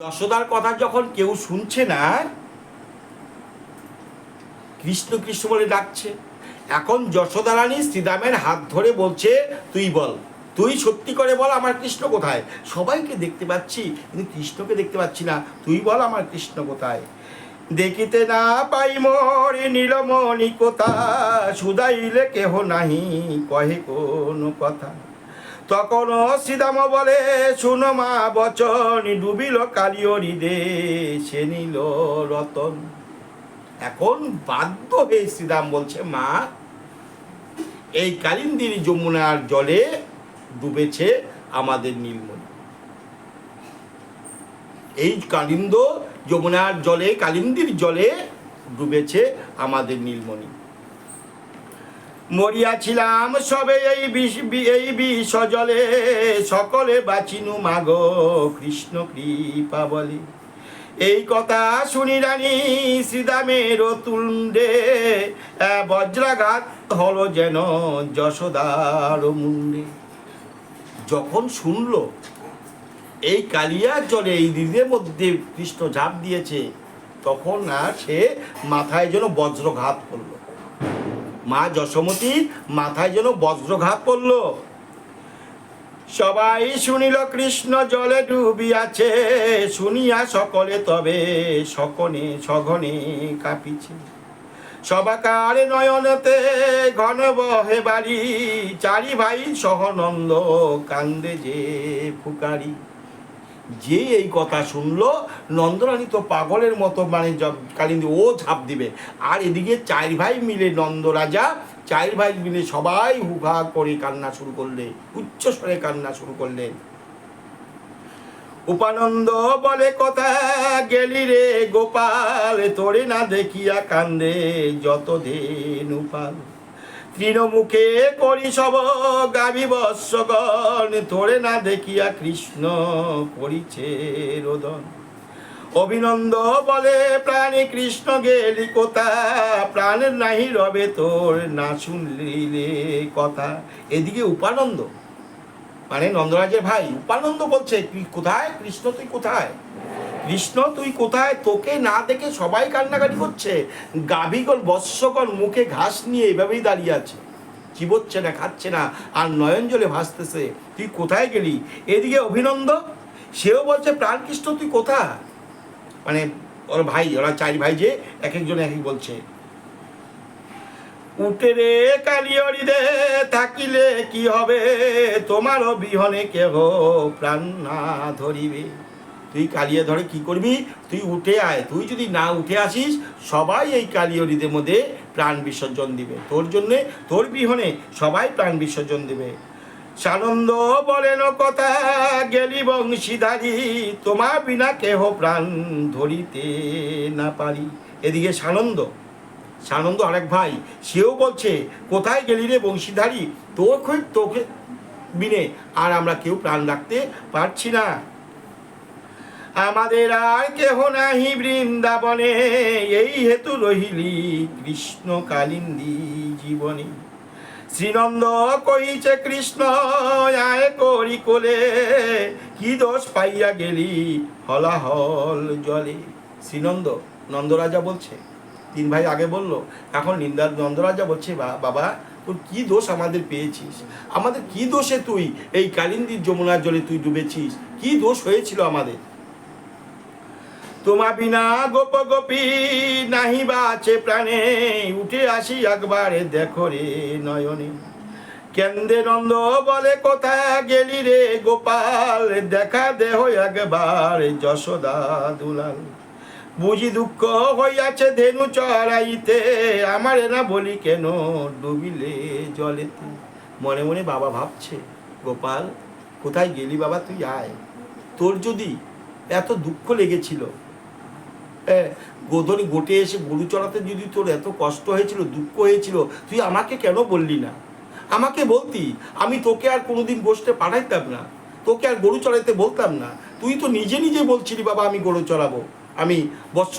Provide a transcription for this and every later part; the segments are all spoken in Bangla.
যশোদার কথা যখন কেউ শুনছে না, কৃষ্ণ কৃষ্ণ বলে ডাকছে। এখন যশোদা রানী শ্রীরামের হাত ধরে বলছে, তুই বল, তুই সত্যি করে বল আমার কৃষ্ণ কোথায়? সবাইকে দেখতে পাচ্ছি, কিন্তু কৃষ্ণকে দেখতে পাচ্ছি না। তুই বল আমার কৃষ্ণ কোথায়? দেখিতে না পাই মোর নীলমণি কোথা সুদাইলে কেহ নাহি, কহে কোন কথা। তখন শ্রীদাম বলে, শুনো মা, বচন ডুবিল কালিও হৃদে সে নিল রতন। এখন বাধ্য হয়ে শ্রীরাম বলছে, মা, এই কালিন্দির যমুনার জলে ডুবেছে আমাদের নীলমণি। এই কালিন্দ যমুনার জলে, কালিন্দির জলে ডুবেছে আমাদের নীলমণি। মরিয়াছিলাম সবে এই বিষ এই বিষ জলে। সকলে বাঁচিনু মাগ কৃষ্ণ কৃপা বলে এই কথা শুনি রানী শ্রীদামের তুণ্ডে বজ্রাঘাত হলো যেন যশোদার মুন্ডে যখন শুনল, এই কালিয়ার জলে এই দিনের মধ্যে কৃষ্ণ ঝাঁপ দিয়েছে, তখন আর সে মাথায় যেন বজ্রঘাত করল। মা যশোমতীর মাথায় যেন বজ্রঘাত পড়ল। সবাই শুনিল, কৃষ্ণ জলে ডুবিয়াছে, শুনিয়া সকলে তবে সকনে সঘনে কাঁপিছে। সবাকার নয়নতে ঘন বহে বাড়ি চারি ভাই সহনন্দ কান্দে যে ফুকারি। যে এই কথা শুনলো, নন্দরানী তো পাগলের মতো মানে কালিন্দী, ও ঝাঁপ দিবে। আর এদিকে চার ভাই মিলে নন্দরাজা, চার ভাই মিলে সবাই হুহা করে কান্না শুরু করলে, উচ্চ স্বরে কান্না শুরু করলেন উপানন্দ বলে, কথা গেলি রে গোপাল, তোরে না দেখিয়া কান্দে যত দিন উপাল। তৃণমুখে করি সব গাবি বৎসগণ। তোরে না দেখিয়া কৃষ্ণ করিছে রোদন। অভিনন্দ বলে, প্রাণী কৃষ্ণ গেলি কোথা? প্রাণের নাহি রবে তোর, না শুনলিলে কথা। এদিকে উপানন্দ মানে নন্দরাজের ভাই, উপানন্দ বলছে, "কি- কোথায়? কৃষ্ণ তুই কোথায়? কৃষ্ণ, তুই কোথায়? তোকে না দেখে সবাই কান্নাকাটি করছে। গাভীগল বৎসগণ মুখে ঘাস নিয়ে এভাবেই দাঁড়িয়ে আছে। চিবোচ্ছে না, খাচ্ছে না, আর নয়ন জলে ভাসতেছে। তুই কোথায় গেলি? এদিকে অভিনন্দ, সেও বলছে প্রাণ কৃষ্ণ তুই কোথা মানে ওর ভাই, ওরা চারি ভাই যে, এক একজন এক এক বলছে। উঠে রে কালিয়রিদে থাকিলে কি হবে? তোমারও বিহনে কেহ প্রাণ না ধরিবে। তুই কালিয়ে ধরে কি করবি? তুই উঠে আয়। তুই যদি না উঠে আসিস, সবাই এই কালিয়রিদের মধ্যে প্রাণ বিসর্জন দিবে। তোর জন্যে, তোর বিহনে সবাই প্রাণ বিসর্জন দিবে। সানন্দ বলেন কথা, গেলি বংশীধারী তোমার বিনা কেহ প্রাণ ধরিতে না পারি। এদিকে সানন্দ সানন্দ আরেক ভাই, সেও বলছে, কোথায় গেলি রে বংশীধারী? তোকে তোকে বিনে, আর আমরা কেউ প্রাণ রাখতে পারছি না। আমাদের আর কেহ নাহি বৃন্দাবনে। এই হেতু রহিলি কৃষ্ণ কালিন্দী জীবনে। শ্রীনন্দ কহিছে, কৃষ্ণ, আয় করি কোলে। কি দোষ পাইয়া গেলি হলাহল জলে? শ্রীনন্দ, নন্দরাজা বলছে, তিন ভাই আগে বলল, এখন নিন্দার নন্দরাজা বলছে, "বা- বাবা, তোর কি দোষ আমাদের পেয়েছিস? আমাদের কি দোষে তুই? এই কালিন্দির যমুনার জলে তুই ডুবেছিস। কি দোষ হয়েছিল আমাদের? তোমা বিনা গোপ গোপী নাহি বাঁচে প্রাণে। উঠে আসি একবারে দেখো রে নয়নে। কেন্দ্রে নন্দ বলে, কোথায় গেলি রে গোপাল? দেখা দেহ একবার যশোদা দুলাল। বুঝি দুঃখ হইয়াছে ধেনু চড়াইতে। আমারে না বলি কেন ডুবিলে জলেতে? মনে মনে বাবা ভাবছে, গোপাল, কোথায় গেলি বাবা? তুই আয়। তোর যদি এত দুঃখ লেগেছিল হ্যাঁ, গোটে এসে গরু চড়াতে যদি তোর এত কষ্ট হয়েছিল দুঃখ হয়েছিল তুই আমাকে কেন বললি না? আমাকে বলতি আমি তোকে আর কোনোদিন গোষ্ঠে পাঠাইতাম না। তোকে আর গরু চড়াইতে বলতাম না। তুই তো নিজে নিজে বলছিলি বাবা আমি গরু চড়াবো আমি বৎস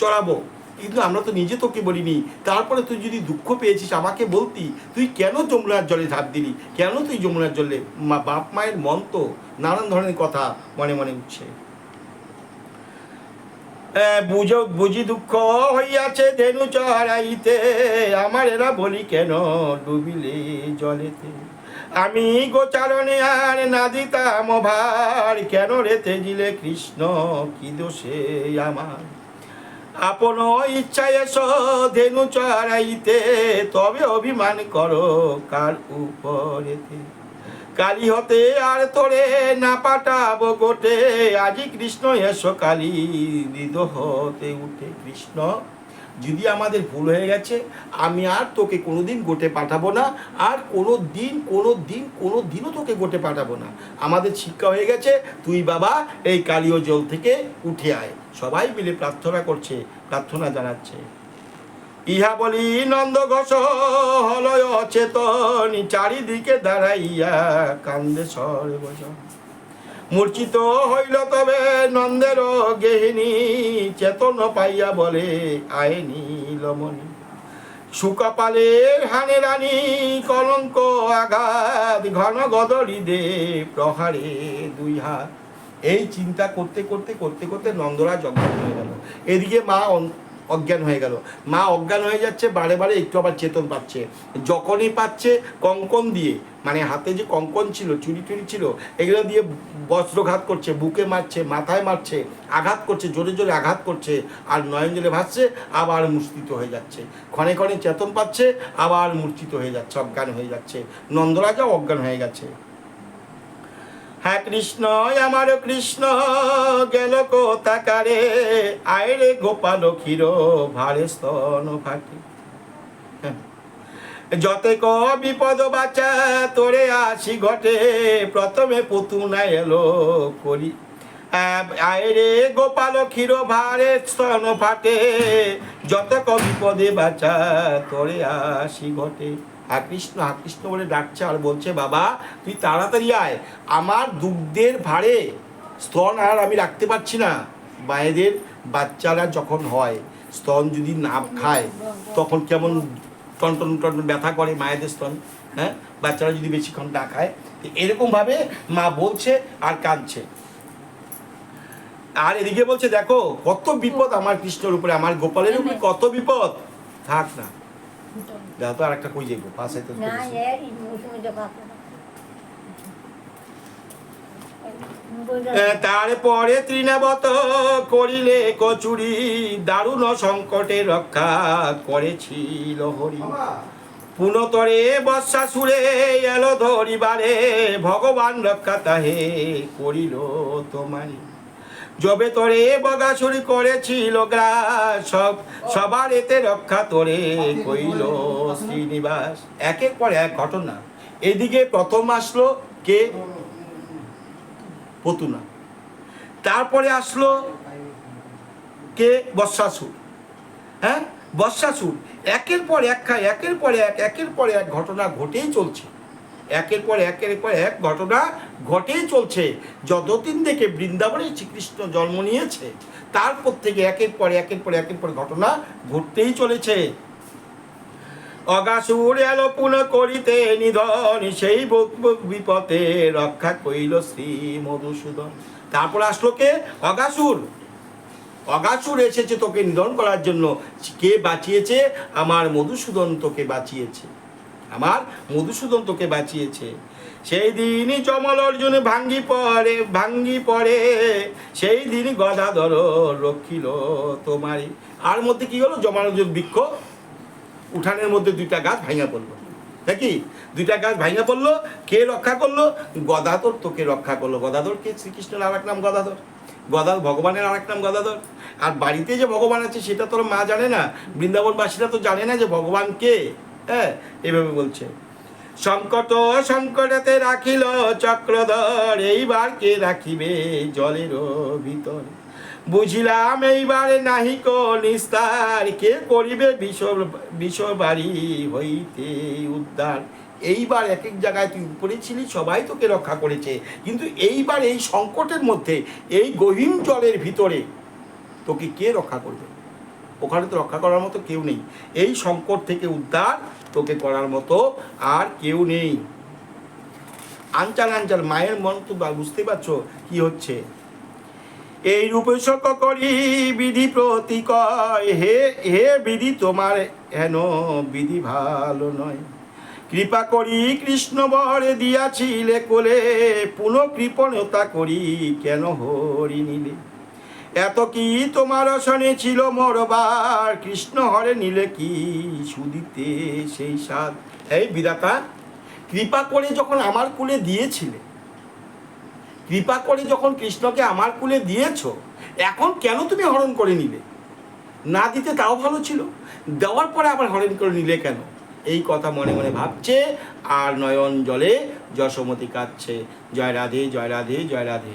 চড়াবো। কিন্তু আমরা তো নিজে তোকে বলিনি। তারপরে তুই যদি দুঃখ পেয়েছিস আমাকে বলতি তুই কেন যমুনার জলে ঝাঁপ দিলি? কেন তুই যমুনার জলে? মা বাপ মায়ের মন তো নানান ধরনের কথা মনে মনে উঠছে। বুঝো, বুঝি দুঃখ হইয়াছে ধেনু চড়াইতে। আমার এরা বলি কেন ডুবিলে জলেতে? আমি গোচারণে আর না দিতাম ভার। কেন রেতে তেজিলে কৃষ্ণ, কি দোষে আমার? আপন ইচ্ছায় এসো ধেনু চড়াইতে, তবে অভিমান করো কার উপরেতে? কালী হতে আর তোরে না পাঠাবো গোটে। আজি কৃষ্ণ এসো, কালী হৃদ হতে উঠে কৃষ্ণ। যদি আমাদের ভুল হয়ে গেছে, আমি আর তোকে কোনোদিন গোটে পাঠাবো না। আর কোনো দিন কোনো দিন কোনো দিনও তোকে গোটে পাঠাবো না। আমাদের শিক্ষা হয়ে গেছে, তুই বাবা এই কালীয় জল থেকে উঠে আয়। সবাই মিলে প্রার্থনা করছে, প্রার্থনা জানাচ্ছে। ইহা বলি নন্দ ঘোষ হলয় অচেতন, চারিদিকে দাঁড়াইয়া কান্দে সর্বজন। মূর্ছিত হইল তবে নন্দের গেহিনী চেতন পাইয়া বলে আয়নি লমনি সুকপালের হানে রানী, কলঙ্ক, আঘাত, ঘন গদরি দে প্রহারে দুই হাত। এই চিন্তা করতে করতে করতে করতে নন্দরা অজ্ঞান হয়ে গেল। এদিকে মা অজ্ঞান হয়ে গেল। মা অজ্ঞান হয়ে যাচ্ছে, বারে বারে একটু আবার চেতন পাচ্ছে। যখনই পাচ্ছে, কঙ্কন দিয়ে মানে হাতে যে কঙ্কন ছিল, চুরি টুরি ছিল, এগুলো দিয়ে বস্ত্রঘাত করছে, বুকে মারছে, মাথায় মারছে, আঘাত করছে, জোরে জোরে আঘাত করছে, আর নয়ন জলে ভাসছে, আবার মূর্ছিত হয়ে যাচ্ছে। ক্ষণে ক্ষণে চেতন পাচ্ছে, আবার মূর্ছিত হয়ে যাচ্ছে, অজ্ঞান হয়ে যাচ্ছে। নন্দরাজাও অজ্ঞান হয়ে গেছে। হ্যাঁ কৃষ্ণ আমার কৃষ্ণ, গেল কোথাকারে? আয়রে গোপাল ক্ষীর, ভারে স্তন হ্যাঁ। যতে ক বিপদ বাঁচা, তোরে আসি ঘটে। প্রথমে পুতুনা এলো করি আয়রে গোপাল ক্ষীর, ভারে স্তন ফাটে। যত ক বিপদে বাঁচা, তোরে আসি ঘটে। হ্যাঁ কৃষ্ণ হ্যাঁ কৃষ্ণ বলে ডাকছে আর বলছে, বাবা, তুই তাড়াতাড়ি আয়। আমার দুগ্ধের ভারে স্তন আর আমি রাখতে পারছি না। মায়েদের বাচ্চারা যখন হয়, স্তন যদি না খায়, তখন কেমন টনটন টনটন ব্যথা করে মায়েদের স্তন হ্যাঁ? বাচ্চারা যদি বেশিক্ষণ না খায় এরকমভাবে মা বলছে আর কাঁদছে। আর এদিকে বলছে, দেখো, কত বিপদ আমার কৃষ্ণর উপরে, আমার গোপালের উপরে কত বিপদ? থাক না। দেখো তো আর একটা কই যাইবো তো না এর এ, তারপরে তৃণাবত করিলে কচুরি দারুণ সংকটে রক্ষা করেছিল হরি। পুনতরে বর্ষা সুরে এলো ধরিবারে ভগবান রক্ষা তাহে করিল তোমারি যবে তোরে বগাসুরি করেছিল গ্রাস, সব, সবার এতে রক্ষা তোরে কইল শ্রীনিবাস। একের পর এক ঘটনা। এদিকে প্রথম আসলো কে? পতুনা। তারপরে আসলো কে? বর্ষাসুর। হ্যাঁ? বর্ষাসুর। একের পর এক খায়, একের পর এক, একের পর এক ঘটনা ঘটেই চলছে। একের পর একের পর এক ঘটনা ঘটেই চলছে। যতদিন থেকে বৃন্দাবনে শ্রীকৃষ্ণ জন্ম নিয়েছে, তারপর থেকে একের পর একের পর একের পর ঘটনা ঘটতেই চলেছে। অগাসুর এলো পুন করিতে নিধন, সেই বিপদে রক্ষা কইল শ্রী মধুসূদন। তারপর আসলো কে? অগাসুর। অগাসুর এসেছে তোকে নিধন করার জন্য। কে বাঁচিয়েছে? আমার মধুসূদন তোকে বাঁচিয়েছে। আমার মধুসূদন তোকে বাঁচিয়েছে। সেই দিনই জমল অর্জুন ভাঙ্গি পড়ে ভাঙ্গি পড়ে। সেই দিনই গদাধর রক্ষিল তোমারই। আর মধ্যে কি হলো? জমাল অর্জুন বৃক্ষ উঠানের মধ্যে দুইটা গাছ ভাঙা পড়ল। নাকি? দুইটা গাছ ভাঙা পড়ল, কে রক্ষা করল? গদাধর তোকে রক্ষা করল। গদাধর কে? শ্রীকৃষ্ণের আর এক নাম গদাধর। গদাধর ভগবানের আর এক নাম গদাধর। আর বাড়িতে যে ভগবান আছে, সেটা তোর মা জানে না? বৃন্দাবনবাসীরা তো জানে না যে ভগবান কে? হ্যাঁ এভাবে বলছে। সংকট সংকটেতে রাখিল চক্রধর, এইবার কে রাখিবে জলের ভিতর? বুঝিলাম এইবারে নাহিক নিস্তার, কে করিবে বিষ বিষ বাড়ি হইতে উদ্ধার? এইবার এক এক জায়গায় তুই উপরে ছিলি, সবাই তোকে রক্ষা করেছে। কিন্তু এইবার এই সংকটের মধ্যে, এই গহীন জলের ভিতরে তোকে কে রক্ষা করবে? ওখানে তো রক্ষা করার মতো কেউ নেই। এই সংকট থেকে উদ্ধার তোকে করার মতো আর কেউ নেই। আঞ্চাল আঞ্চাল, মায়ের মন তো বুঝতে পারছ কি হচ্ছে? এই রূপে করি, বিধি প্রতিকয় হে হে বিধি তোমার হেন, বিধি ভালো নয়। কৃপা করি, কৃষ্ণ বরে দিয়াছিলে কোলে, পুনঃ কৃপণতা করি কেন হরি নিলে এত কি তোমার শনে ছিল মরবার? কৃষ্ণ হরে নিলে কি সুদিতে সেই স্বাদ? এই বিদাতা কৃপা করে যখন আমার কুলে দিয়েছিলে, কৃপা করে যখন কৃষ্ণকে আমার কুলে দিয়েছ, এখন কেন তুমি হরণ করে নিলে? না দিতে তাও ভালো ছিল। দেওয়ার পরে আবার হরণ করে নিলে কেন? এই কথা মনে মনে ভাবছে, আর নয়ন জলে যশোমতি কাঁদছে। জয় রাধে জয় রাধে জয় রাধে।